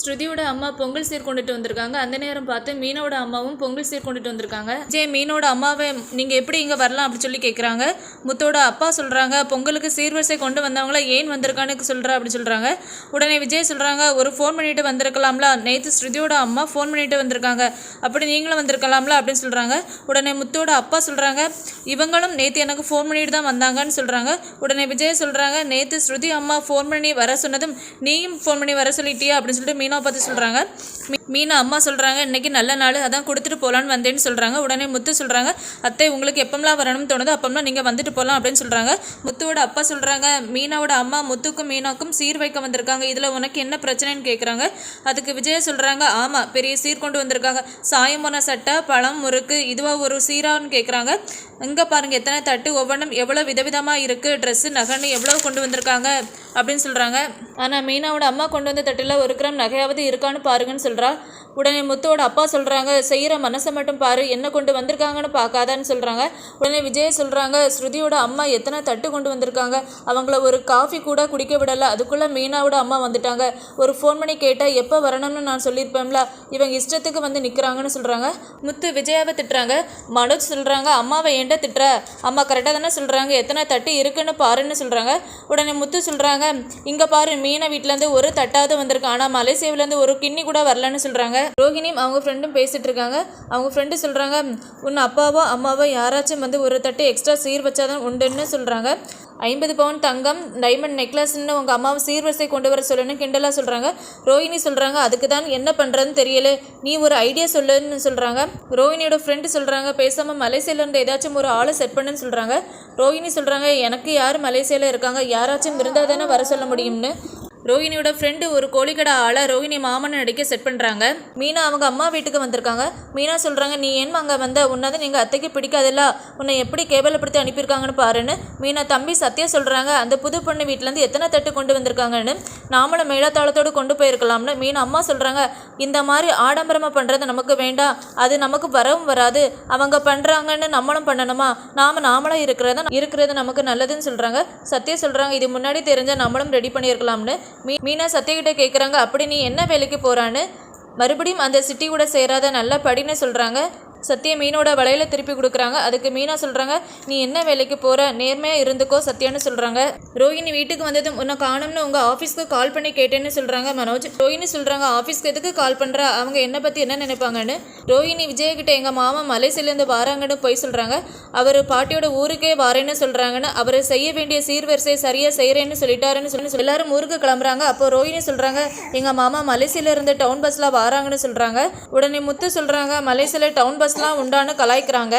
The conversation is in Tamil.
ஸ்ருதியோட அம்மா பொங்கல் சீர் கொண்டுட்டு வந்திருக்காங்க. அந்த நேரம் பார்த்து மீனோட அம்மாவும் பொங்கல் சீர் கொண்டுட்டு வந்திருக்காங்க. ஜே மீனோட அம்மாவை நீங்கள் எப்படி இங்கே வரலாம் அப்படி சொல்லி கேட்குறாங்க முத்தோட அப்பா சொல்கிறாங்க பொங்கலுக்கு சீர்வரிசை கொண்டு வந்தவங்கள ஏன் வந்திருக்கான்னு சொல்கிறா அப்படி சொல்கிறாங்க உடனே விஜய் சொல்கிறாங்க ஒரு ஃபோன் பண்ணிட்டு வந்திருக்கலாம்ல. நேற்று ஸ்ருதியோட அம்மா ஃபோன் பண்ணிட்டு வந்திருக்காங்க. அப்படி நீங்களும் வந்திருக்கலாம்ல அப்படின்னு சொல்கிறாங்க உடனே முத்தோட அப்பா சொல்கிறாங்க இவங்களும் நேற்று எனக்கு ஃபோன் பண்ணிட்டு தான் வந்தாங்கன்னு சொல்கிறாங்க உடனே விஜய் சொல்கிறாங்க நேற்று ஸ்ருதி அம்மா ஃபோன் பண்ணி வர சொன்னதும் நீயும் ஃபோன் பண்ணி வர சொல்லிட்டியா? அப்படின்னு சொல்லிட்டு மீனாவை பற்றி சொல்கிறாங்க மீனா அம்மா சொல்கிறாங்க இன்னைக்கு நல்ல நாள் அதான் கொடுத்துட்டு போகலான்னு வந்தேன்னு சொல்கிறாங்க உடனே முத்து சொல்கிறாங்க அத்தை உங்களுக்கு எப்பம்லாம் வரணும்னு தோணுதோ அப்பம்லாம் நீங்கள் வந்துட்டு போகலாம் அப்படின்னு சொல்கிறாங்க முத்துவோட அப்பா சொல்கிறாங்க மீனாவோட அம்மா முத்துக்கும் மீனாக்கும் சீர் வைக்க வந்திருக்காங்க. இதில் உனக்கு என்ன பிரச்சனைன்னு கேட்குறாங்க அதுக்கு விஜய சொல்கிறாங்க ஆமாம் பெரிய சீர் கொண்டு வந்திருக்காங்க. சாயம் போன சட்டை பழம் முறுக்கு இதுவாக ஒரு சீரான்னு கேட்குறாங்க இங்கே பாருங்கள் எத்தனை தட்டு ஒவ்வொன்றும் எவ்வளோ விதவிதமாக இருக்குது ட்ரெஸ்ஸு நகைன்னு எவ்வளோ கொண்டு வந்திருக்காங்க? அப்படின்னு சொல்கிறாங்க ஆனால் மீனாவோட அம்மா கொண்டு வந்த தட்டில் ஒரு கிராம் நகையாவது இருக்கான்னு பாருங்கன்னு சொல்கிறா உடனே முத்துவோட அப்பா சொல்கிறாங்க செய்கிற மனசை மட்டும் பாரு என்ன கொண்டு வந்திருக்காங்கன்னு பார்க்காதான்னு சொல்கிறாங்க உடனே விஜய் சொல்கிறாங்க ஸ்ருதியோட அம்மா எத்தனை தட்டு கொண்டு வந்திருக்காங்க. அவங்கள ஒரு காஃபி கூட குடிக்க விடலை. அதுக்குள்ளே மீனாவோட அம்மா வந்துட்டாங்க. ஒரு ஃபோன் பண்ணி கேட்டால் எப்போ வரணும்னு நான் சொல்லியிருப்பேன்ல. இவங்க இஷ்டத்துக்கு வந்து நிற்கிறாங்கன்னு சொல்கிறாங்க முத்து விஜயாவை திட்டுறாங்க. மனோஜ் சொல்கிறாங்க அம்மாவை ஏன்டா திட்டுற? அம்மா கரெக்டாக தானே சொல்கிறாங்க எத்தனை தட்டு இருக்குன்னு பாருன்னு சொல்கிறாங்க உடனே முத்து சொல்கிறாங்க இங்கே பாரு மீனா வீட்டிலேருந்து ஒரு தட்டாவது வந்திருக்கு. ஆனால் மலேசியாவிலேருந்து ஒரு கிண்ணி கூட வரலன்னு சொல்கிறாங்க ரோஹிணியும் அவங்க ஃப்ரெண்டும் பேசிகிட்டு இருக்காங்க. அவங்க ஃப்ரெண்டு சொல்கிறாங்க உன் அப்பாவோ அம்மாவோ யாராச்சும் வந்து ஒரு தட்டு எக்ஸ்ட்ரா சீர் வச்சாதான் உண்டுன்னு சொல்கிறாங்க ஐம்பது பவுன் தங்கம் டைமண்ட் நெக்லஸ்ன்னு உங்கள் அம்மாவை சீர்வரிசை கொண்டு வர சொல்லுன்னு கிண்டலாக சொல்கிறாங்க ரோஹிணி சொல்கிறாங்க அதுக்கு தான் என்ன பண்ணுறதுன்னு தெரியல. நீ ஒரு ஐடியா சொல்லுன்னு சொல்கிறாங்க ரோஹிணியோட ஃப்ரெண்டு சொல்கிறாங்க பேசாமல் மலேசியிலேருந்து ஏதாச்சும் ஒரு ஆளை செட் பண்ணுன்னு சொல்கிறாங்க ரோஹிணி சொல்கிறாங்க எனக்கு யார் மலேசியாவில் இருக்காங்க? யாராச்சும் இருந்தால் தானே வர சொல்ல முடியும்னு. ரோஹிணியோட ஃப்ரெண்டு ஒரு கோழிக்கடை ஆளை ரோஹிணி மாமன் நடிக்க செட் பண்ணுறாங்க மீனா அவங்க அம்மா வீட்டுக்கு வந்திருக்காங்க. மீனா சொல்கிறாங்க நீ ஏன் அங்கே வந்த? உன்னதான் நீங்கள் அத்தைக்கு பிடிக்காதல்ல. உன்னை எப்படி கேவலப்படுத்தி அனுப்பியிருக்காங்கன்னு பாருன்னு. மீனா தம்பி சத்யா சொல்கிறாங்க அந்த புது பொண்ணு வீட்டிலேருந்து எத்தனை தட்டு கொண்டு வந்திருக்காங்கன்னு. நாமளும் மேலாத்தாளத்தோடு கொண்டு போயிருக்கலாம்னு. மீனா அம்மா சொல்கிறாங்க இந்த மாதிரி ஆடம்பரமாக பண்ணுறது நமக்கு வேண்டாம். அது நமக்கு வரவும் வராது. அவங்க பண்ணுறாங்கன்னு நம்மளும் பண்ணணுமா? நாம் நாமளும் இருக்கிறத இருக்கிறது நமக்கு நல்லதுன்னு சொல்கிறாங்க சத்யா சொல்கிறாங்க இது முன்னாடி தெரிஞ்சால் நம்மளும் ரெடி பண்ணியிருக்கலாம்னு. மீனா சத்யகிட்ட கேட்குறாங்க அப்படி நீ என்ன வேலைக்கு போகிறான்னு மறுபடியும் அந்த சிட்டி கூட சேராத நல்லா படின்னு சொல்கிறாங்க சத்யா மீனோட வலையில திருப்பி கொடுக்குறாங்க. அதுக்கு மீனா சொல்கிறாங்க நீ என்ன வேலைக்கு போகிற நேர்மையாக இருந்துக்கோ சத்யான்னு சொல்கிறாங்க ரோஹிணி வீட்டுக்கு வந்ததும் உன்னை காணும்னு உங்கள் ஆஃபீஸ்க்கு கால் பண்ணி கேட்டேன்னு சொல்கிறாங்க மனோஜ். ரோஹிணி சொல்கிறாங்க ஆஃபீஸ்க்கு எதுக்கு கால் பண்ணுற அவங்க என்னை பற்றி என்ன நினைப்பாங்கன்னு? ரோஹிணி விஜயகிட்ட எங்கள் மாமா மலேசியிலேருந்து வாராங்கன்னு போய் சொல்கிறாங்க அவர் பாட்டியோட ஊருக்கே வாரேன்னு சொல்கிறாங்கன்னு அவர் செய்ய வேண்டிய சீர்வரிசை சரியாக செய்கிறேன்னு சொல்லிட்டாருன்னு சொல்லி எல்லாரும் ஊருக்கு கிளம்புறாங்க. அப்போ ரோஹிணி சொல்கிறாங்க எங்கள் மாமா மலேசியில இருந்து டவுன் பஸ்ஸில் வாராங்கன்னு சொல்கிறாங்க உடனே முத்து சொல்கிறாங்க மலேசியில் டவுன் பஸ் பஸ்லாம் உண்டான்னு கலாய்க்கிறாங்க.